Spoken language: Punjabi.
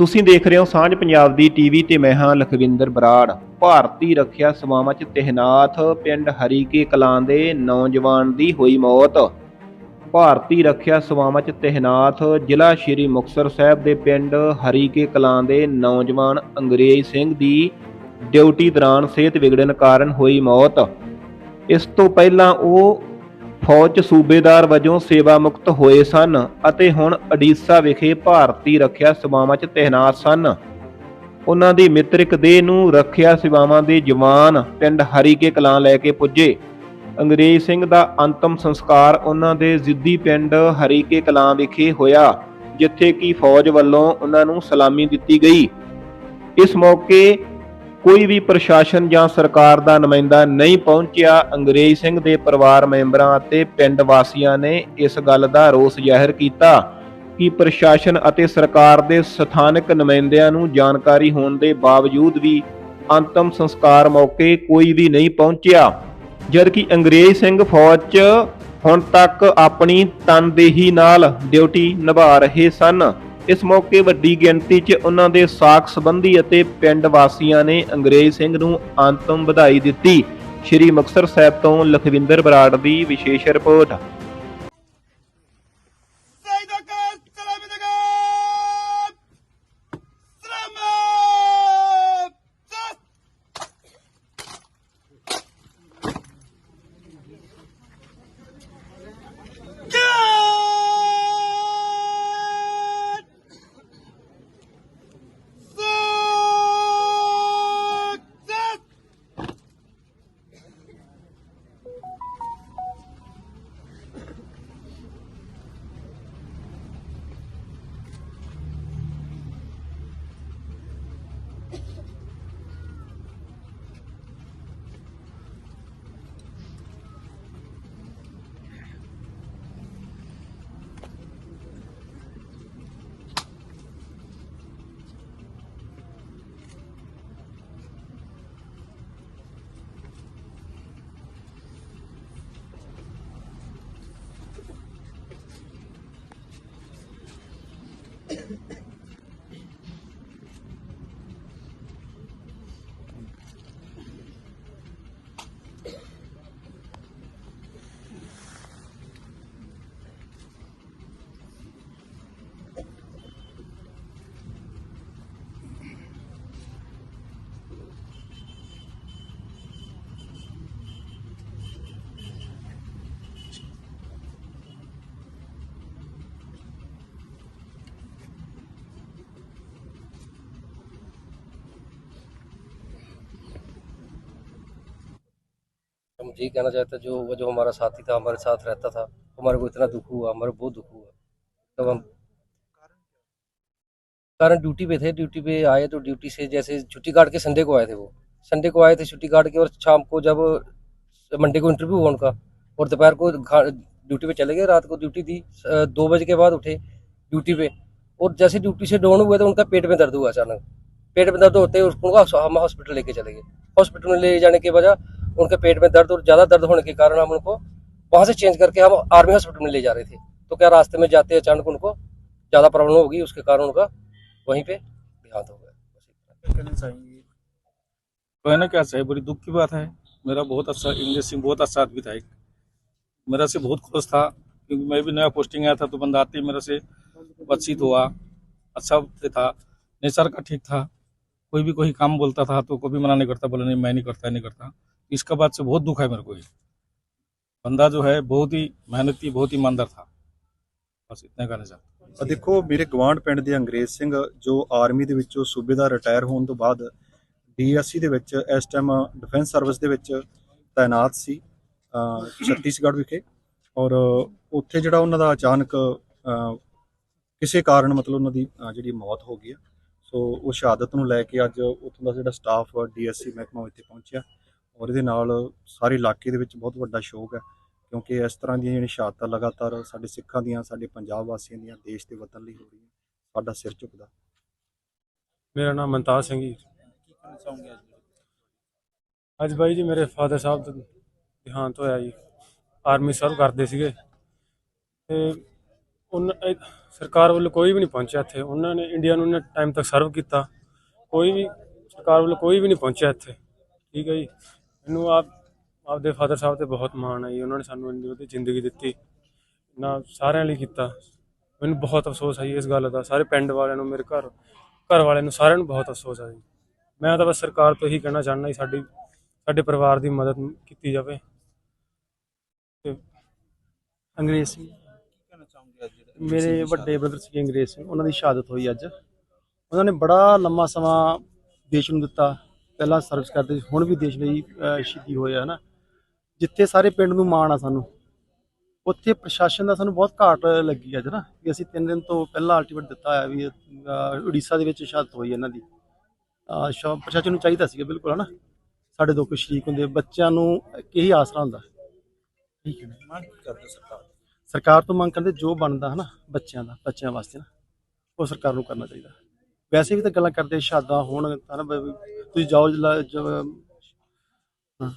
ਤੁਸੀਂ ਦੇਖ ਰਹੇ ਹੋ ਸਾਂਝ ਪੰਜਾਬ ਦੀ ਟੀਵੀ ਤੇ ਮੈਂ ਹਾਂ ਲਖਵਿੰਦਰ ਬਰਾੜ। ਭਾਰਤੀ ਰੱਖਿਆ ਸੇਵਾਵਾਂ 'ਚ ਤਹਿਨਾਤ ਪਿੰਡ ਹਰੀਕੇ ਕਲਾਂ ਦੇ ਨੌਜਵਾਨ ਦੀ ਹੋਈ ਮੌਤ। ਭਾਰਤੀ ਰੱਖਿਆ ਸੇਵਾਵਾਂ 'ਚ ਤਹਿਨਾਤ ਜ਼ਿਲ੍ਹਾ ਸ਼੍ਰੀ ਮੁਕਤਸਰ ਸਾਹਿਬ ਦੇ ਪਿੰਡ ਹਰੀਕੇ ਕਲਾਂ ਦੇ ਨੌਜਵਾਨ ਅੰਗਰੇਜ਼ ਸਿੰਘ ਦੀ ਡਿਊਟੀ ਦੌਰਾਨ ਸਿਹਤ ਵਿਗੜਨ ਕਾਰਨ ਹੋਈ ਮੌਤ। ਇਸ ਤੋਂ ਪਹਿਲਾਂ ਉਹ ਫੌਜ 'ਚ ਸੂਬੇਦਾਰ ਵਜੋਂ ਸੇਵਾ ਮੁਕਤ ਹੋਏ ਸਨ ਅਤੇ ਹੁਣ ਅਡੀਸਾ ਵਿਖੇ ਭਾਰਤੀ ਰੱਖਿਆ ਸੇਵਾਵਾਂ 'ਚ ਤੈਨਾਤ ਸਨ। ਉਹਨਾਂ ਦੀ ਮਿੱਤਰਿਕ ਦੇਹ ਨੂੰ ਰੱਖਿਆ ਸੇਵਾਵਾਂ ਦੇ ਜਵਾਨ ਪਿੰਡ ਹਰੀਕੇ ਕਲਾਂ ਲੈ ਕੇ ਪੁੱਜੇ। ਅੰਗਰੇਜ਼ ਸਿੰਘ ਦਾ ਅੰਤਮ ਸੰਸਕਾਰ ਉਹਨਾਂ ਦੇ ਜ਼ਿੱਦੀ ਪਿੰਡ ਹਰੀਕੇ ਕਲਾਂ ਵਿਖੇ ਹੋਇਆ, ਜਿੱਥੇ ਕਿ ਫੌਜ ਵੱਲੋਂ ਉਹਨਾਂ ਨੂੰ ਸਲਾਮੀ ਦਿੱਤੀ ਗਈ। ਇਸ ਮੌਕੇ ਕੋਈ ਵੀ ਪ੍ਰਸ਼ਾਸਨ ਜਾਂ ਸਰਕਾਰ ਦਾ ਨੁਮਾਇੰਦਾ ਨਹੀਂ ਪਹੁੰਚਿਆ, ਅੰਗਰੇਜ਼ ਸਿੰਘ ਦੇ ਪਰਿਵਾਰ ਮੈਂਬਰਾਂ ਅਤੇ ਪਿੰਡ ਵਾਸੀਆਂ ਨੇ ਇਸ ਗੱਲ ਦਾ ਰੋਸ ਜ਼ਾਹਿਰ ਕੀਤਾ ਕਿ ਪ੍ਰਸ਼ਾਸਨ ਅਤੇ ਸਰਕਾਰ ਦੇ ਸਥਾਨਕ ਨੁਮਾਇੰਦਿਆਂ ਨੂੰ ਜਾਣਕਾਰੀ ਹੋਣ ਦੇ ਬਾਵਜੂਦ ਵੀ ਅੰਤਮ ਸੰਸਕਾਰ ਮੌਕੇ ਕੋਈ ਵੀ ਨਹੀਂ ਪਹੁੰਚਿਆ। ਜਦਕਿ ਅੰਗਰੇਜ਼ ਸਿੰਘ ਫੌਜ 'ਚ ਹੁਣ ਤੱਕ ਆਪਣੀ ਤਨਦੇਹੀ ਨਾਲ ਡਿਊਟੀ ਨਿਭਾ ਰਹੇ ਸਨ। ਇਸ ਮੌਕੇ ਵੱਡੀ ਗਿਣਤੀ 'ਚ ਉਹਨਾਂ ਦੇ ਸਾਕ ਸੰਬੰਧੀ ਅਤੇ ਪਿੰਡ ਵਾਸੀਆਂ ਨੇ ਅੰਗਰੇਜ਼ ਸਿੰਘ ਨੂੰ ਅੰਤਮ ਵਧਾਈ ਦਿੱਤੀ। ਸ਼੍ਰੀ ਮੁਕਤਸਰ ਸਾਹਿਬ ਤੋਂ ਲਖਵਿੰਦਰ ਬਰਾੜ ਦੀ ਵਿਸ਼ੇਸ਼ ਰਿਪੋਰਟ। हम यही कहना चाहते जो वो जो हमारा साथी था हमारे साथ रहता था हमारे को इतना दुख हुआ हमारे बहुत दुख हुआ। तब हम कारण ड्यूटी पे थे ड्यूटी पे आए तो ड्यूटी से जैसे छुट्टी काट के संडे को आए थे वो। संडे को आए थे छुट्टी काट के और शाम को जब मंडे को इंटरव्यू हुआ उनका और दोपहर को ड्यूटी पे चले गए रात को ड्यूटी अ, दो बजे के बाद उठे ड्यूटी पे। और जैसे ड्यूटी से डाउन हुए तो उनका पेट में दर्द हुआ अचानक। पेट में दर्द होते उसको हम हॉस्पिटल लेके चले गए। हॉस्पिटल में ले जाने के वजह उनके पेट में दर्द और ज़्यादा दर्द होने के कारण हम उनको वहाँ से चेंज करके हम आर्मी हॉस्पिटल में ले जा रहे थे। तो क्या रास्ते में जाते अचानक उनको ज़्यादा प्रॉब्लम होगी, उसके कारण उनका वहीं पे देहांत हो गया। कहना क्या चाहिए बड़ी दुख की बात है। मेरा बहुत अच्छा इंग्लिश सिंह, बहुत अच्छा आदमी था एक। मेरा से बहुत खुश था, क्योंकि मैं भी नया पोस्टिंग आया था तो बंदा आते ही मेरे से बातचीत हुआ। अच्छा था, नेचर का ठीक था। कोई भी कोई काम बोलता था तो कभी मना नहीं करता, बोला, नहीं, मैं नहीं करता नहीं करता। इसका बात से बहुत दुख है मेरे को ये बंदा जो है बहुत ही मेहनती बहुत ही ईमानदार था बस इतना कहना चाहता हूं। ਆ ਦੇਖੋ ਮੇਰੇ ਗਵਾਂਢ ਪਿੰਡ ਦੇ ਅੰਗਰੇਜ਼ ਸਿੰਘ ਜੋ ਆਰਮੀ ਦੇ ਵਿੱਚੋਂ ਸੂਬੇਦਾਰ ਰਿਟਾਇਰ ਹੋਣ ਤੋਂ ਬਾਅਦ ਡੀਐਸਸੀ ਦੇ ਵਿੱਚ ਇਸ ਟਾਈਮ ਡਿਫੈਂਸ ਸਰਵਿਸ ਦੇ ਵਿੱਚ ਤਾਇਨਾਤ ਸੀ ਅਹ ਛੱਤੀਸਗੜ੍ਹ ਵਿਖੇ ਔਰ ਉੱਥੇ ਜਿਹੜਾ ਉਹਨਾਂ ਦਾ ਅਚਾਨਕ ਅਹ, ਕਿਸੇ ਕਾਰਨ ਮਤਲਬ ਉਹਨਾਂ ਦੀ ਅਹ, ਜਿਹੜੀ ਮੌਤ ਹੋ ਗਈ ਆ ਸੋ ਉਹ ਸ਼ਹਾਦਤ ਨੂੰ ਲੈ ਕੇ ਅੱਜ ਉੱਥੋਂ ਦਾ ਜਿਹੜਾ ਸਟਾਫ ਡੀਐਸਸੀ ਮਹਿਕਮਾ ਇੱਥੇ ਪਹੁੰਚਿਆ ਔਰ ਇਹਦੇ ਨਾਲ ਸਾਰੇ ਇਲਾਕੇ ਦੇ ਵਿੱਚ ਬਹੁਤ ਵੱਡਾ ਸ਼ੌਕ ਹੈ, ਕਿਉਂਕਿ ਇਸ ਤਰ੍ਹਾਂ ਦੀਆਂ ਜਿਹੜੀਆਂ ਸ਼ਹਾਦਤਾਂ ਲਗਾਤਾਰ ਸਾਡੇ ਸਿੱਖਾਂ ਦੀਆਂ, ਸਾਡੇ ਪੰਜਾਬ ਵਾਸੀਆਂ ਦੀਆਂ, ਦੇਸ਼ ਦੇ ਵਤਨ ਲਈ ਹੋ ਰਹੀਆਂ, ਸਾਡਾ ਸਿਰ ਝੁਕਦਾ। ਮੇਰਾ ਨਾਮ ਮਨਤਾਜ ਸਿੰਘ ਜੀ। ਅੱਜ ਬਾਈ ਜੀ ਮੇਰੇ ਫਾਦਰ ਸਾਹਿਬ ਦਾ ਦੇਹਾਂਤ ਹੋਇਆ ਜੀ। ਆਰਮੀ ਸਰਵ ਕਰਦੇ ਸੀਗੇ। ਤੇ ਉਹਨਾਂ ਸਰਕਾਰ ਵੱਲੋਂ ਕੋਈ ਵੀ ਨਹੀਂ ਪਹੁੰਚਿਆ ਇੱਥੇ। ਉਹਨਾਂ ਨੇ ਇੰਡੀਆ ਨੂੰ ਉਹਨਾਂ ਟਾਈਮ ਤੱਕ ਸਰਵ ਕੀਤਾ। ਕੋਈ ਵੀ ਸਰਕਾਰ ਵੱਲੋਂ ਕੋਈ ਵੀ ਨਹੀਂ ਪਹੁੰਚਿਆ ਇੱਥੇ। ਠੀਕ ਹੈ ਜੀ। ਮੈਨੂੰ ਆਪ, ਆਪਦੇ ਫਾਦਰ ਸਾਹਿਬ ਤੇ ਬਹੁਤ ਮਾਣ ਹੈ ਜੀ ਉਹਨਾਂ ਨੇ ਸਾਨੂੰ ਇੰਨੀ ਉਹਦੀ ਜ਼ਿੰਦਗੀ ਦਿੱਤੀ ਨਾ ਸਾਰਿਆਂ ਲਈ ਕੀਤਾ। ਮੈਨੂੰ ਬਹੁਤ ਅਫਸੋਸ ਹੈ ਜੀ ਇਸ ਗੱਲ ਦਾ, ਸਾਰੇ ਪਿੰਡ ਵਾਲਿਆਂ ਨੂੰ, ਮੇਰੇ ਘਰ ਘਰ ਵਾਲਿਆਂ ਨੂੰ, ਸਾਰਿਆਂ ਨੂੰ ਬਹੁਤ ਅਫਸੋਸ ਹੈ ਜੀ ਮੈਂ ਤਾਂ ਬਸ ਸਰਕਾਰ ਤੋਂ ਇਹੀ ਕਹਿਣਾ ਚਾਹੁੰਦਾ ਜੀ, ਸਾਡੀ, ਸਾਡੇ ਪਰਿਵਾਰ ਦੀ ਮਦਦ ਕੀਤੀ ਜਾਵੇ। ਤੇ ਅੰਗਰੇਜ਼ ਸਿੰਘ, ਮੇਰੇ ਵੱਡੇ ਬ੍ਰਦਰ ਸੀ ਅੰਗਰੇਜ਼ ਸਿੰਘ, ਉਹਨਾਂ ਦੀ ਸ਼ਹਾਦਤ ਹੋਈ ਅੱਜ। ਉਹਨਾਂ ਨੇ ਬੜਾ ਲੰਮਾ ਸਮਾਂ ਦੇਸ਼ ਨੂੰ ਦਿੱਤਾ। ਪਹਿਲਾਂ ਸਰਵਿਸ ਕਰਦੇ ਸੀ ਹੁਣ ਵੀ ਦੇਸ਼ ਲਈ ਸ਼ਹੀਦੀ ਹੋਇਆ ਨਾ ਜਿੱਥੇ ਸਾਰੇ ਪਿੰਡ ਨੂੰ ਮਾਣ ਆ ਸਾਨੂੰ ਉੱਥੇ ਪ੍ਰਸ਼ਾਸਨ ਦਾ ਸਾਨੂੰ ਬਹੁਤ ਘਾਟ ਲੱਗੀ ਅੱਜ ਨਾ ਕਿ ਅਸੀਂ ਤਿੰਨ ਦਿਨ ਤੋਂ ਪਹਿਲਾਂ ਅਲਟੀਮੇਟ ਦਿੱਤਾ ਹੋਇਆ ਵੀ ਉੜੀਸਾ ਦੇ ਵਿੱਚ ਸ਼ਹਾਦਤ ਹੋਈ ਇਹਨਾਂ ਦੀ। ਪ੍ਰਸ਼ਾਸਨ ਨੂੰ ਚਾਹੀਦਾ ਸੀਗਾ ਬਿਲਕੁਲ ਹਨਾ। ਸਾਡੇ ਦੋ ਕੁ ਸ਼ਰੀਕ ਹੁੰਦੇ ਬੱਚਿਆਂ ਨੂੰ ਇਹੀ ਆਸਰਾ ਹੁੰਦਾ। ਠੀਕ ਹੈ ਸਰਕਾਰ ਤੋਂ। ਮੰਗ ਕਰਦੇ ਜੋ ਬਣਦਾ ਹਨਾ ਬੱਚਿਆਂ ਦਾ ਬੱਚਿਆਂ ਵਾਸਤੇ ਨਾ ਉਹ ਸਰਕਾਰ ਨੂੰ ਕਰਨਾ ਚਾਹੀਦਾ। ਵੈਸੇ ਵੀ ਤਾਂ ਗੱਲਾਂ ਕਰਦੇ ਸ਼ਹਾਦਾਂ ਹੋਣ ਹਨਾ ਵੀ ਤੁਸੀਂ ਜਾਓ ਜਲਾ- ਜ- ਹਾਂ